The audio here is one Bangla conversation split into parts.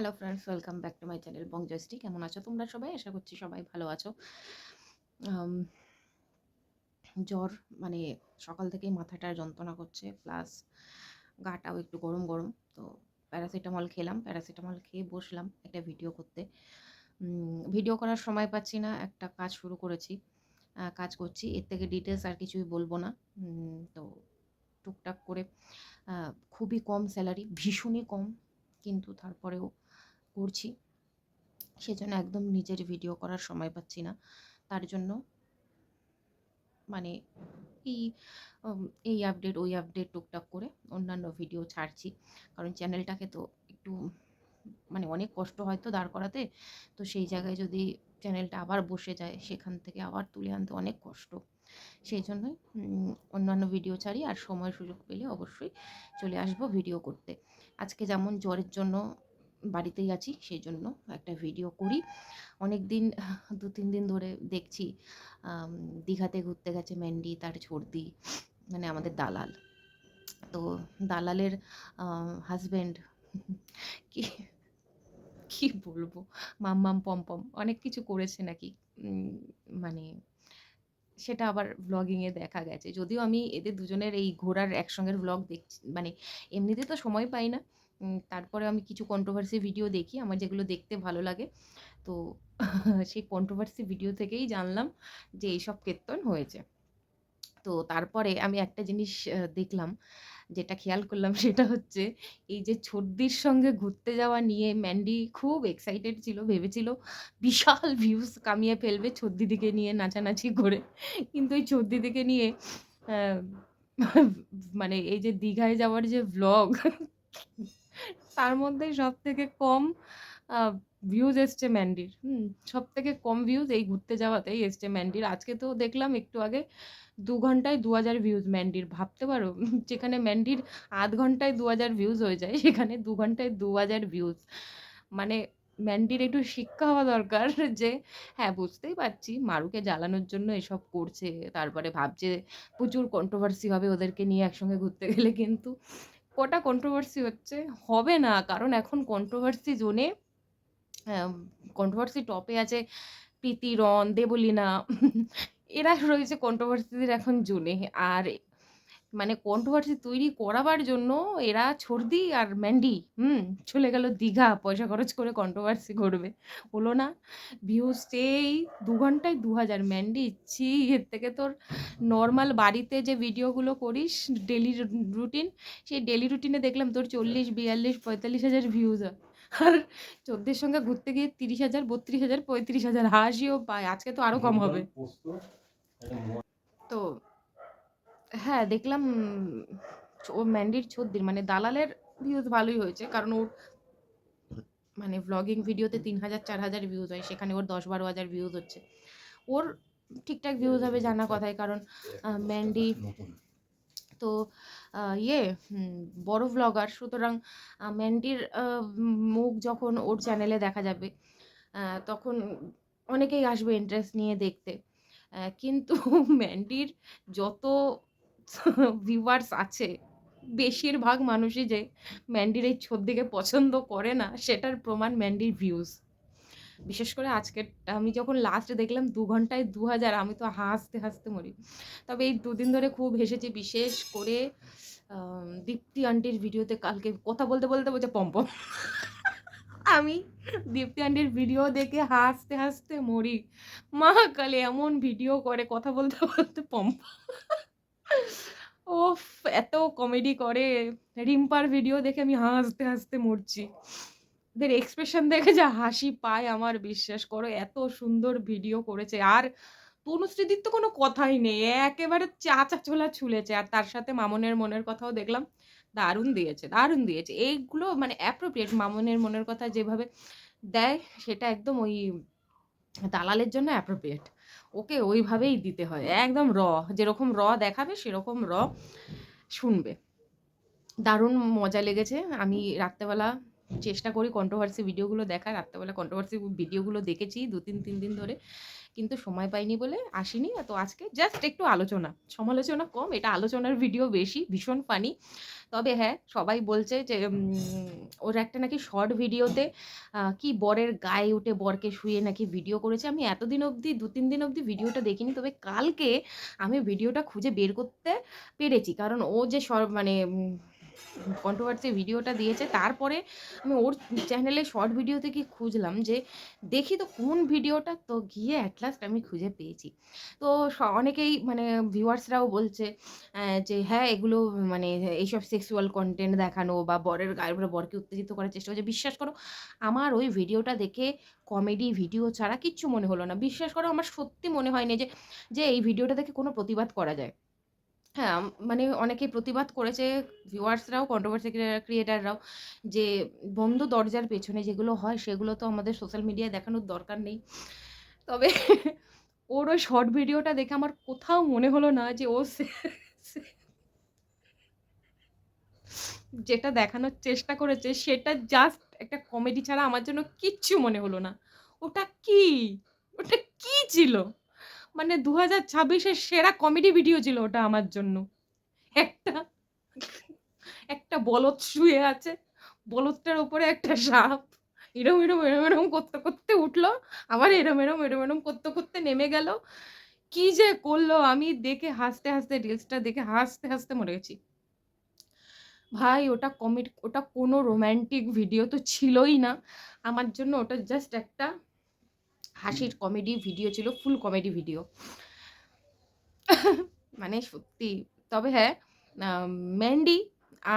Hello friends welcome back to my channel বং জয়স্টি কেমন আছো তোমরা সবাই? আশা করছি সবাই ভালো আছো। জ্বর মানে সকাল থেকেই মাথাটা যন্ত্রণা করছে প্লাস গাটাও একটু গরম গরম। তো প্যারাসিটামল খেলাম, প্যারাসিটামল খেয়ে বসলাম একটা ভিডিও করতে। ভিডিও করার সময় পাচ্ছি না, একটা কাজ শুরু করেছি। কাজ করছি, এর থেকে ডিটেলস আর কিছুই বলব না। তো টুকটাক করে খুবই কম স্যালারি ভীষণই কম। কিন্তু তারপরেও করছি। সেজন্য একদম নিজের ভিডিও করার সময় পাচ্ছি না। তার জন্য মানে এই এই আপডেট ওই আপডেট টুকটাক করে অন্যান্য ভিডিও ছাড়ছি। কারণ চ্যানেলটাকে তো একটু মানে অনেক কষ্ট হয় তো দাঁড় করাতে। তো সেই জায়গায় যদি চ্যানেলটা আবার বসে যায়, সেখান থেকে আবার তুলে আনতে অনেক কষ্ট। সেই জন্যই অন্যান্য ভিডিও ছাড়ি আর সময় সুযোগ পেলে অবশ্যই চলে আসব ভিডিও করতে। আজকে যেমন জ্বরের জন্য বাড়িতেই আছি সেই জন্য একটা ভিডিও করি। অনেক দিন দু, তিন দিন ধরে দেখছি দীঘাতে ঘুরতে গেছে ম্যান্ডি তার ছর্দি মানে আমাদের দালাল। তো দালালের হাজব্যান্ড কি কি বলব? মাম মাম পম পম অনেক কিছু করেছে নাকি? মানে সেটা আবার ব্লগিংয়ে দেখা গেছে। যদিও আমি এদের দুজনের এই ঘোরার একসঙ্গের ব্লগ দেখছি মানে এমনিতে তো সময় পাই না তারপরে আমি কিছু কন্ট্রোভার্সি ভিডিও দেখি, আমার যেগুলো দেখতে ভালো লাগে। তো সেই কন্ট্রোভার্সি ভিডিও থেকেই জানলাম যে এইসব কীর্তন হয়েছে। তো তারপরে আমি একটা জিনিস দেখলাম, যেটা খেয়াল করলাম, সেটা হচ্ছে এই যে ছর্দির সঙ্গে ঘুরতে যাওয়া নিয়ে ম্যান্ডি খুব এক্সাইটেড ছিল, ভেবেছিল বিশাল ভিউজ কামিয়ে ফেলবে ছর্দিদিকে নিয়ে নাচানাচি করে। কিন্তু এই ছর্দিদিকে নিয়ে মানে এই যে দীঘায় যাওয়ার যে ব্লগ তার মধ্যে সব থেকে কম ভিউজ এসছে ম্যান্ডির হুম সব থেকে কম ভিউজ এই ঘুরতে যাওয়াতেই এসছে ম্যান্ডির আজকে তো দেখলাম একটু আগে দু ঘন্টায় দু হাজার ভিউজ ম্যান্ডির ভাবতে পারো, যেখানে ম্যান্ডির আধ ঘন্টায় দু হাজার ভিউজ হয়ে যায়, সেখানে দু ঘন্টায় দু হাজার ভিউজ মানে ম্যান্ডির একটু শিক্ষা হওয়া দরকার যে হ্যাঁ বুঝতেই পারছি মারুকে জ্বালানোর জন্য এসব করছে, তারপরে ভাবছে প্রচুর কন্ট্রোভার্সি হবে ওদেরকে নিয়ে একসঙ্গে ঘুরতে গেলে কিন্তু। কটা কন্ট্রোভার্সি হচ্ছে? হবে না, কারণ এখন কন্ট্রোভার্সি জোনে কন্ট্রোভার্সি টপে আছে প্রীতি রন দেবলীনা। এরা রয়েছে কন্ট্রোভার্সিদের এখন জোনে আর মানে কন্ট্রোভার্সি তৈরি করাবার জন্য এরা ছর্দি আর ম্যান্ডি হুম চলে গেল দীঘা পয়সা খরচ করে কন্ট্রোভার্সি করবে। হলো না। ভিউজ সেই দু ঘন্টায় দু হাজার ম্যান্ডি ছি এর থেকে তোর নর্মাল বাড়িতে যে ভিডিওগুলো করিস ডেলি রুটিন সেই ডেলি রুটিনে দেখলাম তোর চল্লিশ বিয়াল্লিশ পঁয়তাল্লিশ হাজার ভিউজ হয়। আর চোদ্দের সঙ্গে ঘুরতে গিয়ে তিরিশ হাজার বত্রিশ হাজার পঁয়ত্রিশ হাজার হাসিও পায়। আজকে তো আরও কম হবে। হ্যাঁ দেখলাম ও ম্যান্ডির ছদ্দির মানে দালালের ভিউজ ভালোই হয়েছে, কারণ ওর মানে ভ্লগিং ভিডিওতে তিন হাজার চার হাজার ভিউজ হয়, সেখানে ওর দশ বারো হাজার ভিউজ হচ্ছে। ওর ঠিকঠাক ভিউজ হবে জানা কথাই কারণ ম্যান্ডি তো ইয়ে বড় ভ্লগার সুতরাং ম্যান্ডির মুখ যখন ওর চ্যানেলে দেখা যাবে তখন অনেকেই আসবে ইন্টারেস্ট নিয়ে দেখতে। কিন্তু ম্যান্ডির যত ভিউয়ার্স আছে। বেশিরভাগ মানুষই যে ম্যান্ডির এই ছদ্দিকে পছন্দ করে না, সেটার প্রমাণ ম্যান্ডির ভিউজ বিশেষ করে আজকের, আমি যখন লাস্ট দেখলাম দু ঘন্টায় দু হাজার, আমি তো হাসতে হাসতে মরি। তবে এই দুদিন ধরে খুব হেসেছি, বিশেষ করে দীপ্তি আন্টির ভিডিওতে কালকে কথা বলতে বলতে বলছে পম্পম আমি দীপ্তি আন্টির ভিডিও দেখে হাসতে হাসতে মরি। মা কালে এমন ভিডিও করে কথা বলতে বলতে পম্পম ওফ, এত কমেডি করে। রিম্পার ভিডিও দেখে আমি হাসতে হাসতে মরছি। ওদের এক্সপ্রেশন দেখে যা হাসি পায় আমার বিশ্বাস করো, এত সুন্দর ভিডিও করেছে। আর তনুশ্রীদির তো কোনো কথাই নেই, একেবারে চাচা ছোলা ছুলেছে। আর তার সাথে মামনের মনের কথাও দেখলাম, দারুণ দিয়েছে দারুণ দিয়েছে। এইগুলো মানে অ্যাপ্রোপ্রিয়েট মামনের মনের কথা যেভাবে দেয়, সেটা একদম ওই, দালালের জন্য অ্যাপ্রোপ্রিয়েট ওকে ওইভাবেই দিতে হয়। একদম র, যেরকম র দেখাবে সেরকম র শুনবে। দারুণ মজা লেগেছে। আমি রাত্রেবেলা চেষ্টা করি কন্ট্রোভার্সি ভিডিওগুলো দেখার। রাত্রেবেলা কন্ট্রোভার্সি ভিডিওগুলো দেখেছি দু তিন তিন দিন ধরে। কিন্তু সময় পাইনি বলে আসিনি। তো আজকে জাস্ট একটু আলোচনা। সমালোচনা কম, এটা আলোচনার ভিডিও বেশি, ভীষণ ফানি তবে হ্যাঁ সবাই বলছে যে ওর একটা নাকি শর্ট ভিডিওতে কি বরের গায়ে উঠে বরকে শুয়ে নাকি ভিডিও করেছে। আমি এতদিন অবধি, দু তিন দিন অবধি ভিডিওটা দেখিনি। তবে কালকে আমি ভিডিওটা খুঁজে বের করতে পেরেছি। কারণ ও যে মানে কন্ট্রোভার্সি ভিডিওটা দিয়েছে। তারপরে আমি ওর চ্যানেলে শর্ট ভিডিও থেকে খুঁজলাম যে, দেখি তো কোন ভিডিওটা? তো গিয়ে অ্যাটলাস্ট আমি খুঁজে পেয়েছি। তো অনেকেই মানে ভিউয়ার্সরাও বলছে যে হ্যাঁ এগুলো মানে এইসব সেক্সুয়াল কন্টেন্ট দেখানো বা বরের গায়ের উপরে বরকে উত্তেজিত করার চেষ্টা করছে। বিশ্বাস করো, আমার ওই ভিডিওটা দেখে কমেডি ভিডিও ছাড়া কিচ্ছু মনে হলো না। বিশ্বাস করো, আমার সত্যি মনে হয়নি যে যে এই ভিডিওটা দেখে কোনো প্রতিবাদ করা যায়। হ্যাঁ, মানে অনেকেই প্রতিবাদ করেছে ভিউয়ার্সরাও কন্ট্রোভার্সি ক্রিয়েটাররাও যে বন্ধ দরজার পেছনে যেগুলো হয় সেগুলো তো আমাদের সোশ্যাল মিডিয়ায় দেখানোর দরকার নেই। তবে ওর ওই শর্ট ভিডিওটা দেখে আমার কোথাও মনে হলো না যে ও যেটা দেখানোর চেষ্টা করেছে সেটা জাস্ট একটা কমেডি ছাড়া আমার জন্য কিচ্ছু মনে হলো না। ওটা কি? ওটা কি ছিল? মানে দু হাজার ছাব্বিশের সেরা কমেডি ভিডিও ছিল ওটা আমার জন্য। একটা একটা বলদ শুয়ে আছে, বলদটার ওপরে একটা সাপ। এরম এরম এরম এরম করতে করতে উঠল, আবার এরম এরম এরম এরম করতে করতে নেমে গেল। কি যে করল, আমি দেখে হাসতে হাসতে রিলসটা দেখে হাসতে হাসতে মরে গেছি। ভাই, ওটা কমেডি ওটা কোনো রোম্যান্টিক ভিডিও তো ছিলই না। আমার জন্য ওটা জাস্ট একটা হাসির কমেডি ভিডিও ছিল ফুল কমেডি ভিডিও মানে সত্যি, তবে হ্যাঁ ম্যান্ডি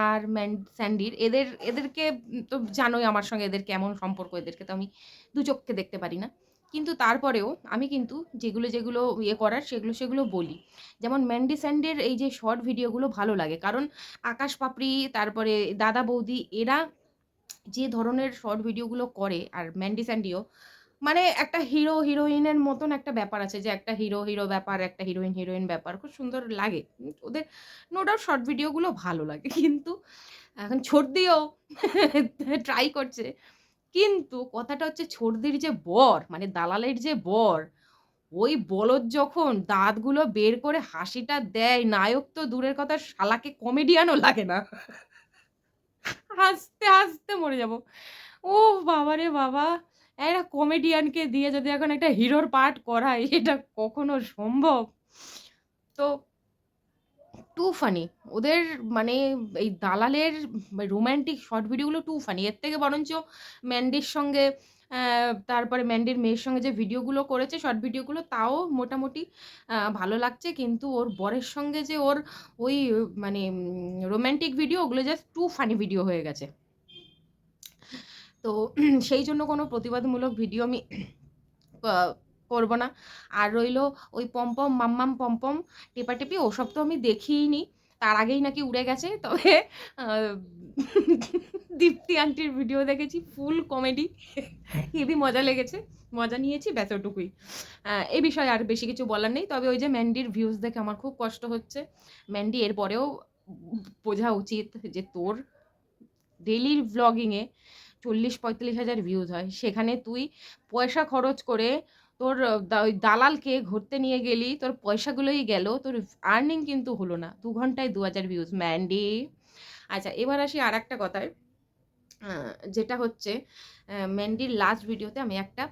আর ম্যান্ড স্যান্ডির এদের, এদেরকে তো জানোই আমার সঙ্গে এদের কেমন সম্পর্ক, এদেরকে তো আমি দু চোখকে দেখতে পারি না। কিন্তু তারপরেও আমি কিন্তু যেগুলো যেগুলো ইয়ে করার, সেগুলো সেগুলো বলি। যেমন ম্যান্ডি স্যান্ডের এই যে শর্ট ভিডিওগুলো ভালো লাগে, কারণ আকাশ পাপড়ি, তারপরে দাদা বৌদি, এরা যে ধরনের শর্ট ভিডিওগুলো করে, আর ম্যান্ডি স্যান্ডিও মানে একটা হিরো হিরোইনের মতন একটা ব্যাপার আছে যে একটা হিরো হিরো ব্যাপার, একটা হিরোইন হিরোইন ব্যাপার। খুব সুন্দর লাগে। ওদের নো ডাউট শর্ট ভিডিওগুলো ভালো লাগে। কিন্তু এখন দিও ট্রাই করছে। কিন্তু কথাটা হচ্ছে ছর্দির যে বর মানে দালালের যে বর, ওই বলদ যখন দাঁতগুলো বের করে হাসিটা দেয়, নায়ক তো দূরের কথা, শালাকে কমেডিয়ানও লাগে না। হাসতে হাসতে মরে যাব। ও বাবা রে বাবা! একটা কমেডিয়ানকে দিয়ে যদি এখন একটা হিরোর পার্ট করায় এটা কখনো সম্ভব? তো টু ফানি ওদের মানে এই দালালের রোম্যান্টিক শর্ট ভিডিওগুলো টু ফানি এর থেকে বরঞ্চ ম্যান্ডির সঙ্গে তারপরে ম্যান্ডির মেয়ের সঙ্গে যে ভিডিওগুলো করেছে শর্ট ভিডিওগুলো তাও মোটামুটি ভালো লাগছে। কিন্তু ওর বরের সঙ্গে যে ওর ওই মানে রোম্যান্টিক ভিডিও ওগুলো জাস্ট টু ফানি ভিডিও হয়ে গেছে। তো সেই জন্য কোনো প্রতিবাদমূলক ভিডিও আমি করব না। আর রইল ওই পম্পম মাম্মাম পম্পম টেপাটেপি ওসব তো আমি দেখিই নি তার আগেই নাকি উড়ে গেছে, তবে দীপ্তি আন্টির ভিডিও দেখেছি, ফুল কমেডি। হেভি মজা লেগেছে, মজা নিয়েছি, ব্যাস ওটুকুই। এই বিষয়ে আর বেশি কিছু বলার নেই, তবে ওই যে ম্যান্ডির ভিউজ দেখে আমার খুব কষ্ট হচ্ছে। ম্যান্ডি, এরপরেও বোঝা উচিত যে তোর ডেলির ব্লগিংয়ে চল্লিশ পঁয়তাল্লিশ হাজার ভিউজ হয়। সেখানে তুই পয়সা খরচ করে তোর ওই দালালকে ঘুরতে নিয়ে গেলি, তোর পয়সাগুলোই গেল, তোর আর্নিং কিন্তু হলো না। দু ঘন্টায় দু হাজার ভিউজ ম্যান্ডি আচ্ছা এবার আসি আর একটা কথায় যেটা হচ্ছে ম্যান্ডির লাস্ট ভিডিওতে আমি একটা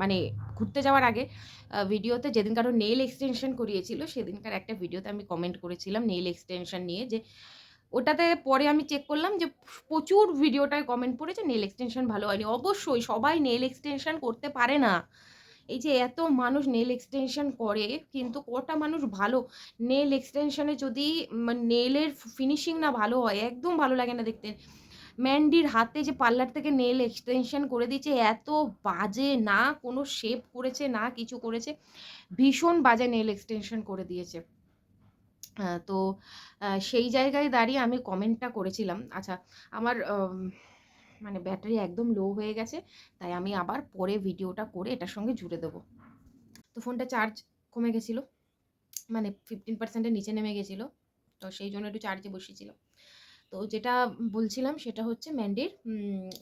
মানে ঘুরতে যাওয়ার আগে ভিডিওতে যেদিন কারও নেল এক্সটেনশন করিয়েছিল, সেদিনকার একটা ভিডিওতে আমি কমেন্ট করেছিলাম নেল এক্সটেনশন নিয়ে যে ওটাতে পরে আমি চেক করলাম যে প্রচুর ভিডিওটায় কমেন্ট পড়েছে নেল এক্সটেনশন ভালো হয়নি। অবশ্যই সবাই নেল এক্সটেনশন করতে পারে না। এই যে এত মানুষ নেল এক্সটেনশন করে, কিন্তু কটা মানুষ ভালো? নেল এক্সটেনশনে যদি নেলের ফিনিশিং না ভালো হয়, একদম ভালো লাগে না দেখতে। ম্যান্ডির হাতে যে পার্লার থেকে নেল এক্সটেনশন করে দিয়েছে, এত বাজে না, কোনো শেপ করেছে না, কিছু করেছে। ভীষণ বাজে নেল এক্সটেনশন করে দিয়েছে। তো সেই জায়গায় দাঁড়িয়ে আমি কমেন্টটা করেছিলাম আচ্ছা আমার মানে ব্যাটারি একদম লো হয়ে গেছে, তাই আমি আবার পরে ভিডিওটা করে এটার সঙ্গে জুড়ে দেবো। তো ফোনটা চার্জ কমে গেছিল মানে ফিফটিন পার্সেন্টের নিচে নেমে গেছিল, তো সেই জন্য একটু চার্জে বসিয়েছিল তো যেটা বলছিলাম সেটা হচ্ছে ম্যান্ডির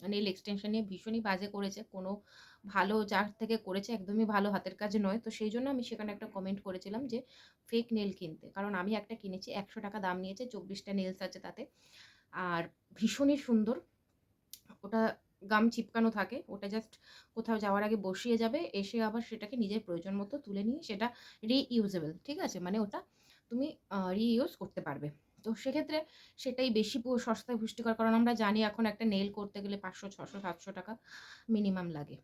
নেল এক্সটেনশন নিয়ে ভীষণই বাজে করেছে। কোনো ভালো যার থেকে করেছে একদমই ভালো হাতের কাজ নয়। তো সেই জন্য আমি সেখানে একটা কমেন্ট করেছিলাম যে ফেক নেল কিনতে। কারণ আমি একটা কিনেছি, একশো টাকা দাম নিয়েছে, চব্বিশটা নেলস আছে তাতে। আর ভীষণই সুন্দর। ওটা গাম চিপকানো থাকে, ওটা জাস্ট কোথাও যাওয়ার আগে বসিয়ে যাবে, এসে আবার সেটাকে নিজের প্রয়োজন মতো তুলে নিয়ে সেটা রিইউজেবল ঠিক আছে? মানে ওটা তুমি রিইউজ করতে পারবে। তো সেক্ষেত্রে সেটাই বেশি সস্তায় পুষ্টিকর, কারণ আমরা জানি এখন একটা নেল করতে গেলে পাঁচশো, ছশো, সাতশো টাকা মিনিমাম লাগে।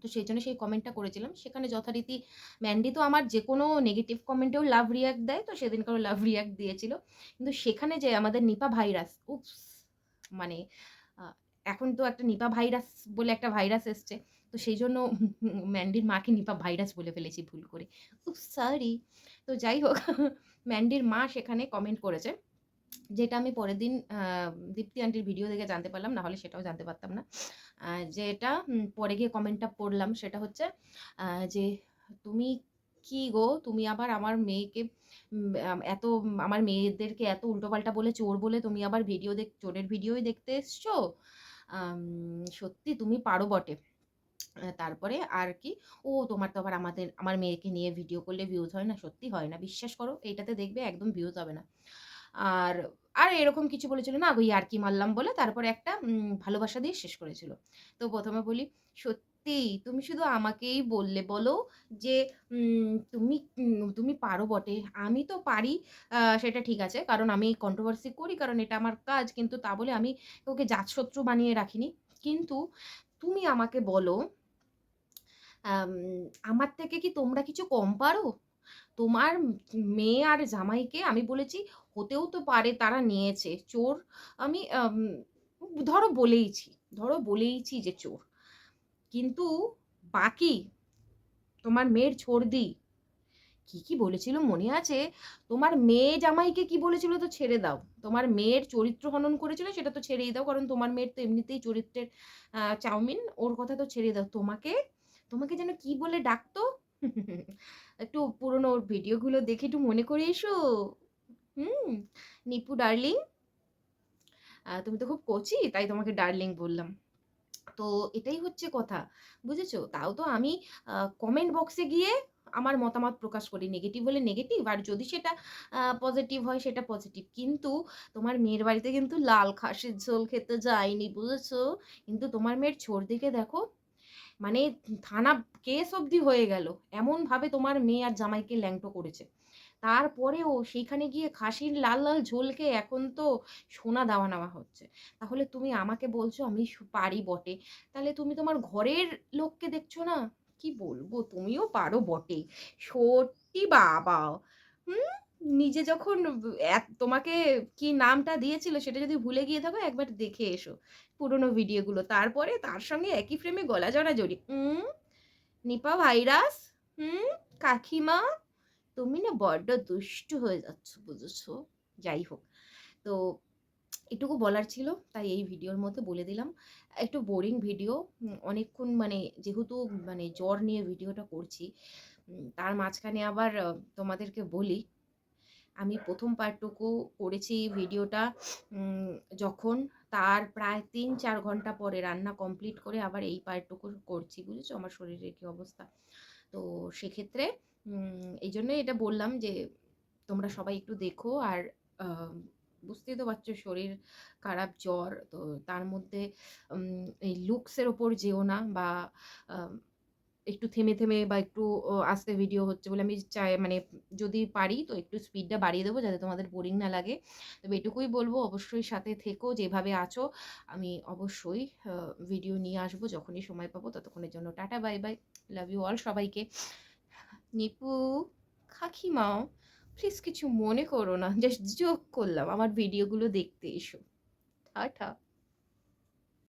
তো সেই জন্য সেই কমেন্টটা করেছিলাম। সেখানে যথারীতি ম্যান্ডি তো আমার যে কোনো নেগেটিভ কমেন্টেও লাভ রিয়াক্ট দেয়, তো সেদিনকারও লাভ রিয়াক্ট দিয়েছিল। কিন্তু সেখানে যে আমাদের নিপা ভাইরাস উপস মানে এখন তো একটা নিপা ভাইরাস বলে একটা ভাইরাস এসছে। তো সেই জন্য ম্যান্ডির মাকে নিপা ভাইরাস বলে ফেলেছি ভুল করে। উপ সরি তো যাই হোক, ম্যান্ডির মা সেখানে কমেন্ট করেছে, যেটা আমি পরের দিন দীপ্তি আন্টির ভিডিও দেখে জানতে পারলাম না হলে সেটাও জানতে পারতাম না। যেটা পরে গিয়ে কমেন্টটা পড়লাম, সেটা হচ্ছে যে তুমি কি গো? তুমি আবার আমার মেয়েকে এত, আমার মেয়েদেরকে এত উল্টোপাল্টা বলে চোর বলে তুমি আবার ভিডিও দেখ, চোরের ভিডিওই দেখতে এসছো? সত্যি তুমি পারো বটে। তারপরে আর কি, ও, তোমার তো আবার আমাদের, আমার মেয়েকে নিয়ে ভিডিও করলে ভিউজ হয় না, সত্যি হয় না, বিশ্বাস করো, এইটাতে দেখবে একদম ভিউজ হবে না। আর আর এরকম কিছু বলেছিল, না ওই আর কি মারলাম বলে তারপরে একটা ভালোবাসা দিয়ে শেষ করেছিল। তো প্রথমে বলি, সত্যি, তুমি শুধু আমাকেই বললে বলো যে তুমি তুমি পারো বটে, আমি তো পারি সেটা ঠিক আছে, কারণ আমি কন্ট্রোভার্সি করি, কারণ এটা আমার কাজ, কিন্তু তা বলে আমি ওকে জাতশত্রু বানিয়ে রাখিনি। কিন্তু তুমি আমাকে বলো আমার থেকে কি তোমরা কিছু কম পারো? তোমার মেয়ে আর জামাইকে আমি বলেছি, হতেও তো পারে তারা নিয়েছে চোর। আমি ধরো বলেইছি ধরো বলেইছি যে চোর। কিন্তু বাকি তোমার মেয়ের ছর্দি কি কি বলেছিল মনে আছে? তোমার মেয়ে জামাইকে কি বলেছিল তো ছেড়ে দাও। তোমার মেয়ের চরিত্র হনন করেছিল সেটা তো ছেড়েই দাও, কারণ তোমার মেয়ের তো এমনিতেই চরিত্রের চাউমিন, ওর কথা তো ছেড়ে দাও। তোমাকে তোমাকে যেন কি বলে ডাকতো? একটু পুরোনো ওর ভিডিওগুলো দেখে একটু মনে করে এসো। Hmm, Nipu darling. তুমি তো খুব কচি, তাই তোমাকে ডার্লিং বললাম। তো এটাই হচ্ছে কথা, বুঝেছ? তাও তো আমি কমেন্ট বক্সে গিয়ে আমার মতামত প্রকাশ করি। নেগেটিভ হলে নেগেটিভ আর যদি সেটা পজিটিভ হয় সেটা পজিটিভ কিন্তু তোমার মেয়ের বাড়িতে কিন্তু লাল খাসির ঝোল খেতে যায়নি, বুঝেছ? কিন্তু তোমার মেয়ের ছোট দিকে দেখো মানে থানা কেস অবধি হয়ে গেল। এমনভাবে তোমার মেয়ে আর জামাইকে ল্যাংটো করেছে। তারপরেও সেইখানে গিয়ে খাসির লাল লাল ঝোলকে এখন তো সোনা দেওয়া নেওয়া হচ্ছে। তাহলে তুমি আমাকে বলছো আমি পারি বটে। তাহলে তুমি তোমার ঘরের লোককে দেখছ না? কি বলব? তুমিও পারো বটে। সত্যি বাবা! হুম? নিজে যখন তোমাকে কি নামটা দিয়েছিল সেটা যদি ভুলে গিয়ে থাকো, একবার দেখে এসো পুরোনো ভিডিওগুলো। তারপরে তার সঙ্গে একই ফ্রেমে গলা জড়াজড়ি হুম নিপা ভাইরাস? হুম, কাকিমা? তুমি না বড্ড দুষ্টু হয়ে যাচ্ছ, বুঝেছ? যাই হোক। তো এটুকু বলার ছিল, তাই এই ভিডিওর মধ্যে বলে দিলাম। একটু বোরিং ভিডিও অনেকক্ষণ মানে যেহেতু মানে জ্বর নিয়ে ভিডিওটা করছি তার মাঝখানে আবার তোমাদেরকে বলি আমি প্রথম পার্টটুকু করেছি ভিডিওটা যখন তার প্রায় তিন চার ঘণ্টা পরে রান্না কমপ্লিট করে আবার এই পার্টটুকু করছি বুঝেছ? আমার শরীরের কি অবস্থা? তো সেক্ষেত্রে এই জন্যই এটা বললাম যে তোমরা সবাই একটু দেখো আর বুঝতেই তো পারছ শরীর খারাপ জ্বর তো তার মধ্যে এই লুকসের ওপর যেও না বা একটু থেমে থেমে বা একটু আস্তে ভিডিও হচ্ছে বলে আমি চাই মানে যদি পারি তো একটু স্পিডটা বাড়িয়ে দেবো যাতে তোমাদের বোরিং না লাগে। তবে এটুকুই বলব, অবশ্যই সাথে থেকো, যেভাবে আছো, আমি অবশ্যই ভিডিও নিয়ে আসব, যখনই সময় পাবো, ততক্ষণের জন্য tata bye bye love you all সবাইকে। নিপু, কাকিমাও প্লিজ কিছু মনে করো না জাস্ট জোক করলাম, আমার ভিডিওগুলো দেখতে এসো। টাটা